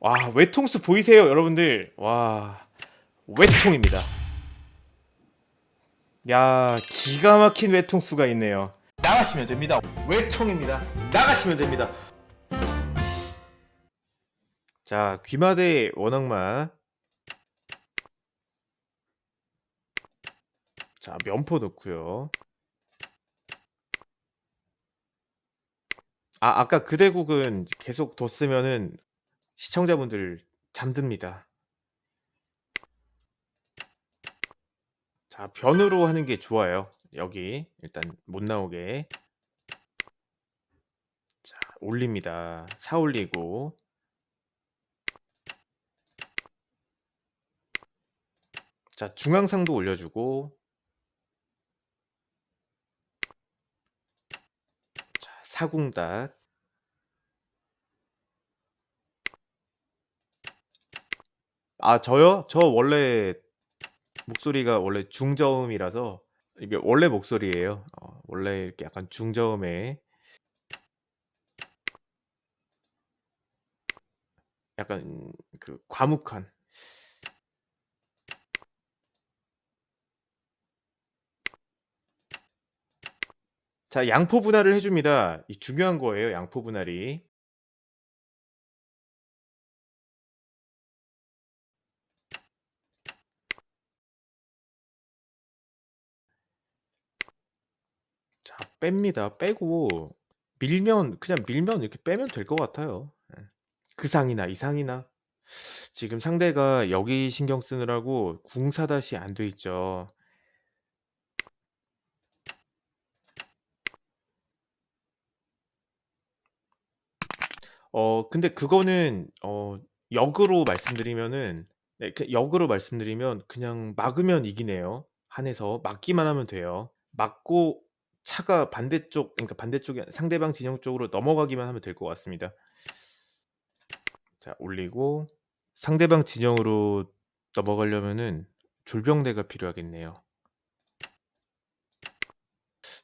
와 외통수 보이세요 여러분들? 와 외통입니다. 야 기가 막힌 외통수가 있네요. 나가시면 됩니다. 외통입니다. 나가시면 됩니다. 자 귀마대 원악마. 자 면포 넣고요. 아 아까 그대국은 계속 뒀으면은 시청자분들 잠듭니다. 자, 변으로 하는 게 좋아요. 여기 일단 못 나오게. 자, 올립니다. 사 올리고. 자, 중앙상도 올려주고. 자, 사궁닷. 아, 저요? 저 원래 목소리가 원래 중저음이라서 이게 원래 목소리예요. 어, 원래 이렇게 약간 중저음에 약간 그 과묵한 자, 양포 분할을 해줍니다. 이 중요한 거예요, 양포 분할이. 자, 뺍니다. 빼고 밀면 그냥 밀면 이렇게 빼면 될 것 같아요. 예. 그 상이나 이 상이나 지금 상대가 여기 신경 쓰느라고 궁 사다시 안 돼 있죠. 어, 근데 그거는 어, 역으로 말씀드리면은 네, 그 역으로 말씀드리면 그냥 막으면 이기네요. 한에서 막기만 하면 돼요. 막고 차가 반대쪽 그러니까 반대쪽이 상대방 진영 쪽으로 넘어가기만 하면 될 것 같습니다. 자, 올리고 상대방 진영으로 넘어가려면은 졸병대가 필요하겠네요.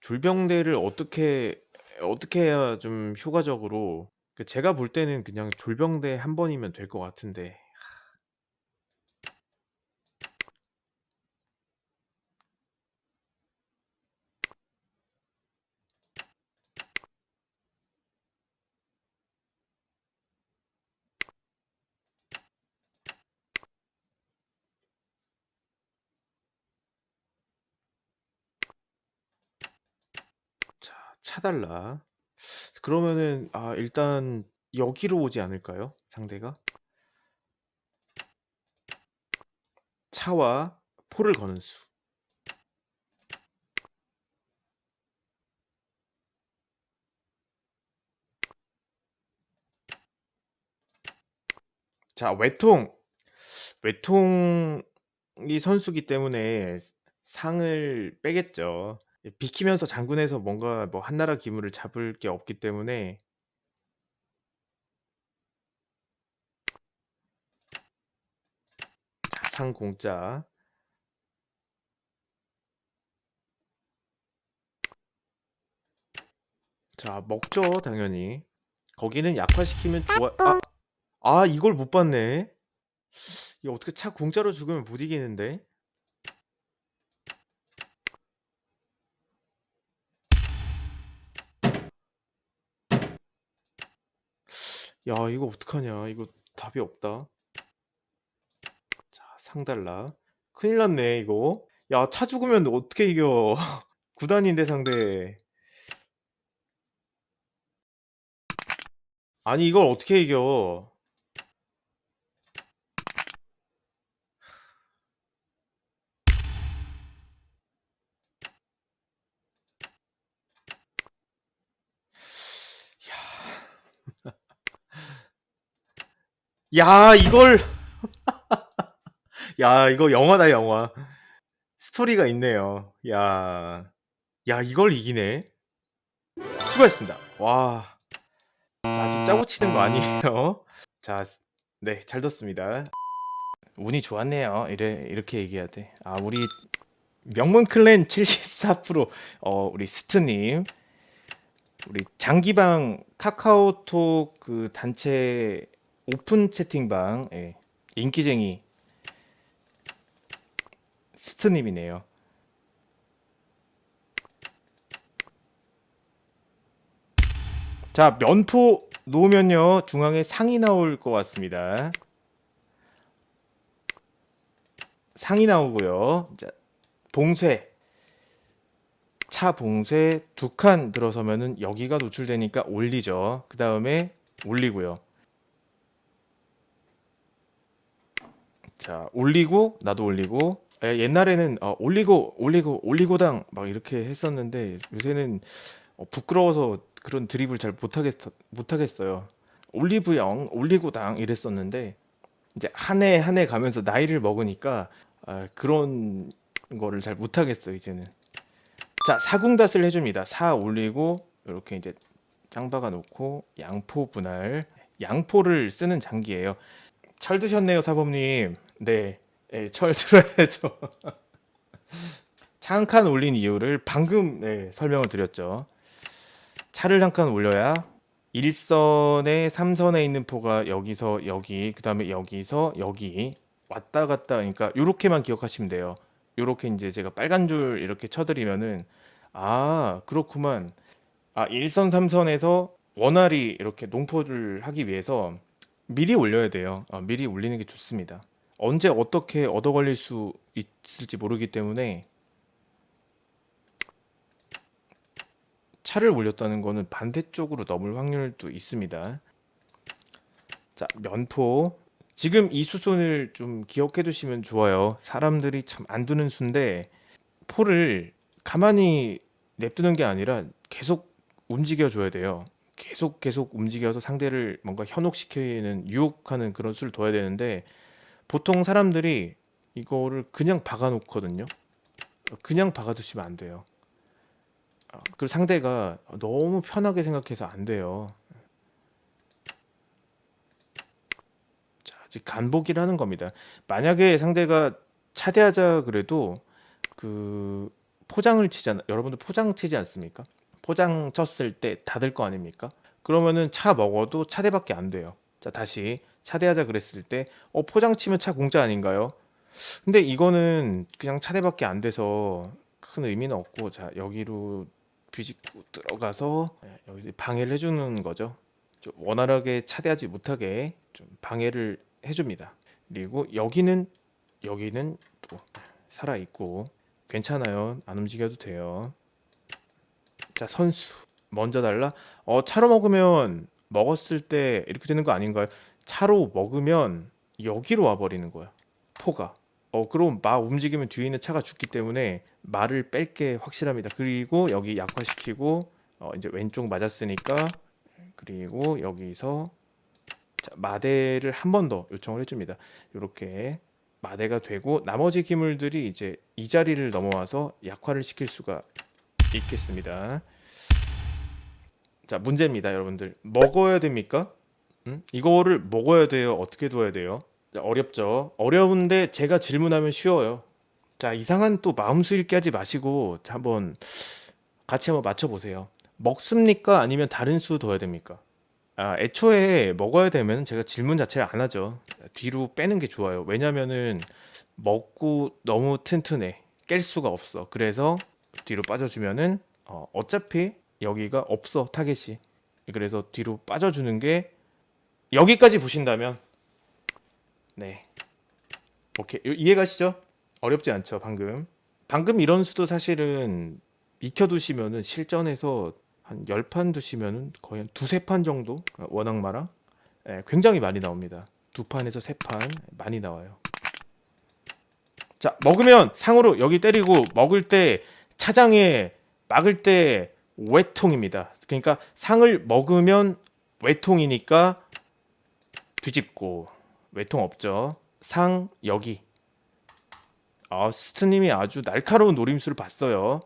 졸병대를 어떻게 어떻게 해야 좀 효과적으로 그 제가 볼 때는 그냥 졸병대 한 번이면 될 것 같은데 자, 차달라. 그러면은 아, 일단 여기로 오지 않을까요? 상대가? 차와 포를 거는 수. 자, 외통. 외통이 선수기 때문에 상을 빼겠죠. 비키면서 장군에서 뭔가 뭐 한나라 기물을 잡을 게 없기 때문에 자, 상 공짜. 자, 먹죠, 당연히. 거기는 약화시키면 좋아. 아, 아, 이걸 못 봤네. 이거 어떻게 차 공짜로 죽으면 못 이기는데? 야, 이거 어떡하냐. 이거 답이 없다. 자, 상달라. 큰일 났네, 이거. 야, 차 죽으면 어떻게 이겨. 구단인데 상대. 아니, 이걸 어떻게 이겨. 야, 이걸. 야, 이거 영화다, 영화. 스토리가 있네요. 야, 야, 이걸 이기네. 수고했습니다. 와. 자, 아직 짜고 치는 거 아니에요. 자, 스- 네, 잘 뒀습니다. 운이 좋았네요. 이래, 이렇게 얘기해야 돼. 아, 우리 명문 클랜 74%, 어, 우리 스트님, 우리 장기방 카카오톡 그 단체 오픈 채팅방 예, 인기쟁이 스트님이네요. 자 면포 놓으면요 중앙에 상이 나올 것 같습니다. 상이 나오고요. 자, 봉쇄 차 봉쇄 두 칸 들어서면은 여기가 노출되니까 올리죠. 그 다음에 올리고요. 자 올리고 나도 올리고 에, 옛날에는 어, 올리고 올리고 올리고당 막 이렇게 했었는데 요새는 어, 부끄러워서 그런 드립을 잘 못하겠 못하겠어요. 올리브영 올리고당 이랬었는데 이제 한 해 한 해 가면서 나이를 먹으니까 아, 그런 거를 잘 못하겠어 이제는. 자 사궁닷을 해줍니다. 사 올리고 이렇게 이제 짱박아 놓고 양포 분할 양포를 쓰는 장기예요. 철 드셨네요 사범님. 네, 네, 철 들어야죠. 차 한 칸 올린 이유를 방금 네, 설명을 드렸죠. 차를 한 칸 올려야 1선에 3선에 있는 포가 여기서 여기 그 다음에 여기서 여기 왔다 갔다 그러니까 요렇게만 기억하시면 돼요. 요렇게 이제 제가 빨간 줄 이렇게 쳐드리면은 아 그렇구만. 아 1선 3선에서 원활히 이렇게 농포를 하기 위해서 미리 올려야 돼요. 어, 미리 올리는 게 좋습니다. 언제 어떻게 얻어 걸릴 수 있을지 모르기 때문에 차를 올렸다는 거는 반대쪽으로 넘을 확률도 있습니다. 자, 면포. 지금 이 수순을 좀 기억해 두시면 좋아요. 사람들이 참 안 두는 수인데 포를 가만히 냅두는 게 아니라 계속 움직여 줘야 돼요. 계속 계속 움직여서 상대를 뭔가 현혹시키는 유혹하는 그런 수를 둬야 되는데 보통 사람들이 이거를 그냥 박아 놓거든요. 그냥 박아 두시면 안 돼요. 어, 그 상대가 너무 편하게 생각해서 안 돼요. 자, 즉 간보기를 는 겁니다. 만약에 상대가 차대하자 그래도 그 포장을 치잖아. 여러분들 포장 치지 않습니까? 포장 쳤을 때 닫을 거 아닙니까? 그러면은 차 먹어도 차대밖에 안 돼요. 자, 다시 차대하자 그랬을 때 어, 포장 치면 차 공짜 아닌가요? 근데 이거는 그냥 차대밖에 안 돼서 큰 의미는 없고 자, 여기로 비집고 들어가서 예, 여기 방해를 해주는 거죠. 좀 원활하게 차대하지 못하게 좀 방해를 해줍니다. 그리고 여기는 여기는 또 살아 있고 괜찮아요. 안 움직여도 돼요. 자 선수 먼저 달라. 어 차로 먹으면 먹었을 때 이렇게 되는 거 아닌가요? 차로 먹으면 여기로 와버리는 거야. 포가. 어 그럼 마 움직이면 뒤에 있는 차가 죽기 때문에 말을 뺄 게 확실합니다. 그리고 여기 약화시키고 어 이제 왼쪽 맞았으니까 그리고 여기서 자, 마대를 한 번 더 요청을 해줍니다. 이렇게 마대가 되고 나머지 기물들이 이제 이 자리를 넘어와서 약화를 시킬 수가 있겠습니다. 자 문제입니다, 여러분들. 먹어야 됩니까? 음? 이거를 먹어야 돼요. 어떻게 둬야 돼요? 어렵죠. 어려운데 제가 질문하면 쉬워요. 자, 이상한 또 마음수 읽게 하지 마시고 자, 한번 같이 한번 맞춰 보세요. 먹습니까? 아니면 다른 수 둬야 됩니까? 아, 애초에 먹어야 되면 제가 질문 자체를 안 하죠. 뒤로 빼는 게 좋아요. 왜냐면은 먹고 너무 튼튼해. 깰 수가 없어. 그래서 뒤로 빠져주면은 어, 어차피 여기가 없어 타겟이. 그래서 뒤로 빠져주는 게 여기까지 보신다면 네. 오케이. 요- 이해가시죠? 어렵지 않죠, 방금. 방금 이런 수도 사실은 익혀두시면은 실전에서 한 10판 두시면은 거의 한 두세 판 정도? 어, 워낙마랑? 예, 굉장히 많이 나옵니다. 두 판에서 세 판 많이 나와요. 자, 먹으면 상으로 여기 때리고 먹을 때 차장에 막을 때 외통입니다. 그러니까 상을 먹으면 외통이니까 뒤집고 외통 없죠. 상 여기. 아 스트님이 아주 날카로운 노림수를 봤어요.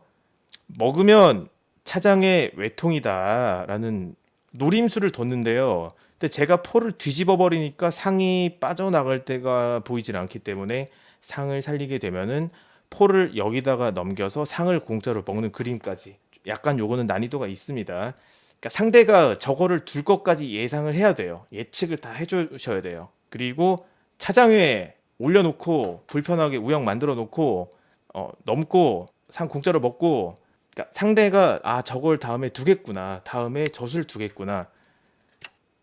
먹으면 차장의 외통이다라는 노림수를 뒀는데요. 근데 제가 포를 뒤집어 버리니까 상이 빠져나갈 때가 보이질 않기 때문에 상을 살리게 되면은 포를 여기다가 넘겨서 상을 공짜로 먹는 그림까지. 약간 요거는 난이도가 있습니다. 그러니까 상대가 저거를 둘 것까지 예상을 해야 돼요. 예측을 다 해주셔야 돼요. 그리고 차장 위에 올려놓고 불편하게 우영 만들어 놓고 어, 넘고 상 공짜로 먹고 그러니까 상대가 아 저걸 다음에 두겠구나 다음에 젖을 두겠구나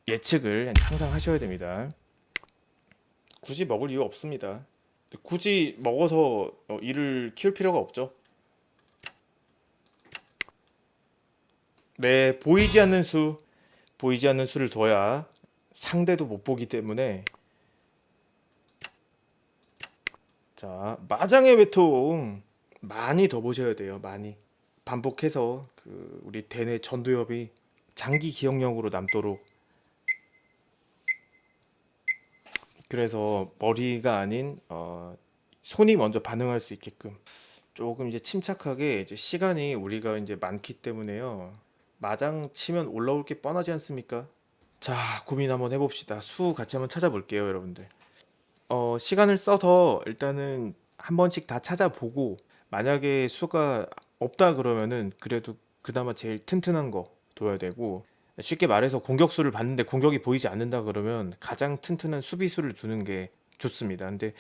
예측을 항상 하셔야 됩니다. 굳이 먹을 이유 없습니다. 굳이 먹어서 어, 이를 키울 필요가 없죠. 네, 보이지 않는 수, 보이지 않는 수를 둬야 상대도 못 보기 때문에 자, 마장의 외통 많이 더 보셔야 돼요. 많이 반복해서 그 우리 대뇌 전두엽이 장기 기억력으로 남도록 그래서 머리가 아닌 어, 손이 먼저 반응할 수 있게끔 조금 이제 침착하게 이제 시간이 우리가 이제 많기 때문에요. 마장 치면 올라올 게 뻔하지 않습니까? 자, 고민 한번 해봅시다. 수 같이 한번 찾아볼게요, 여러분들. 어, 시간을 써서 일단은 한 번씩 다 찾아보고 만약에 수가 없다 그러면은 그래도 그나마 제일 튼튼한 거 둬야 되고 쉽게 말해서 공격수를 봤는데 공격이 보이지 않는다 그러면 가장 튼튼한 수비수를 두는 게 좋습니다. 근데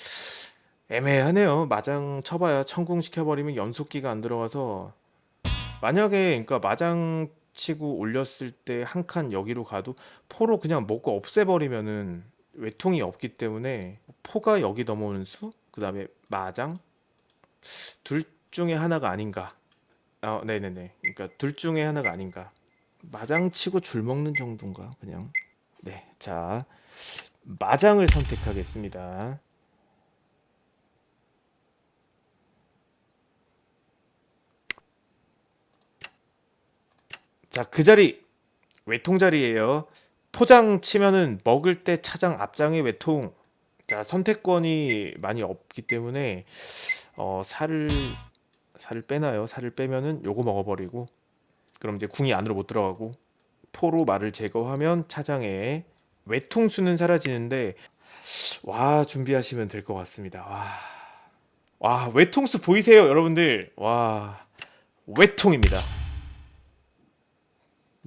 애매하네요. 마장 쳐봐야 천궁 시켜버리면 연속기가 안 들어가서 만약에 그러니까 마장 치고 올렸을 때 한 칸 여기로 가도 포로 그냥 먹고 없애버리면은 외통이 없기 때문에 포가 여기 넘어오는 수, 그 다음에 마장 둘 중에 하나가 아닌가. 아, 네네네. 그러니까 둘 중에 하나가 아닌가. 마장 치고 줄 먹는 정도인가 그냥. 네, 자 마장을 선택하겠습니다. 자, 그 자리 외통 자리예요. 포장 치면은 먹을 때 차장 앞장의 외통. 자, 선택권이 많이 없기 때문에 어, 살을 살을 빼나요? 살을 빼면은 요거 먹어버리고 그럼 이제 궁이 안으로 못 들어가고 포로 말을 제거하면 차장에 외통수는 사라지는데 와 준비하시면 될 것 같습니다. 와. 와 외통수 보이세요 여러분들? 와 외통입니다.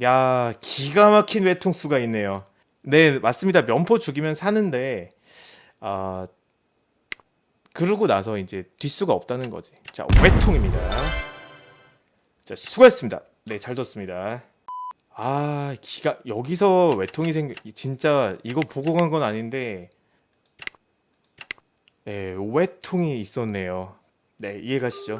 야 기가 막힌 외통수가 있네요. 네 맞습니다. 면포 죽이면 사는데 아 그러고 나서 이제 뒷수가 없다는 거지. 자 외통입니다. 자 수고했습니다. 네, 잘 뒀습니다. 아, 기가 여기서 외통이 생 진짜 이거 보고 간 건 아닌데 네, 외통이 있었네요. 네, 이해 가시죠?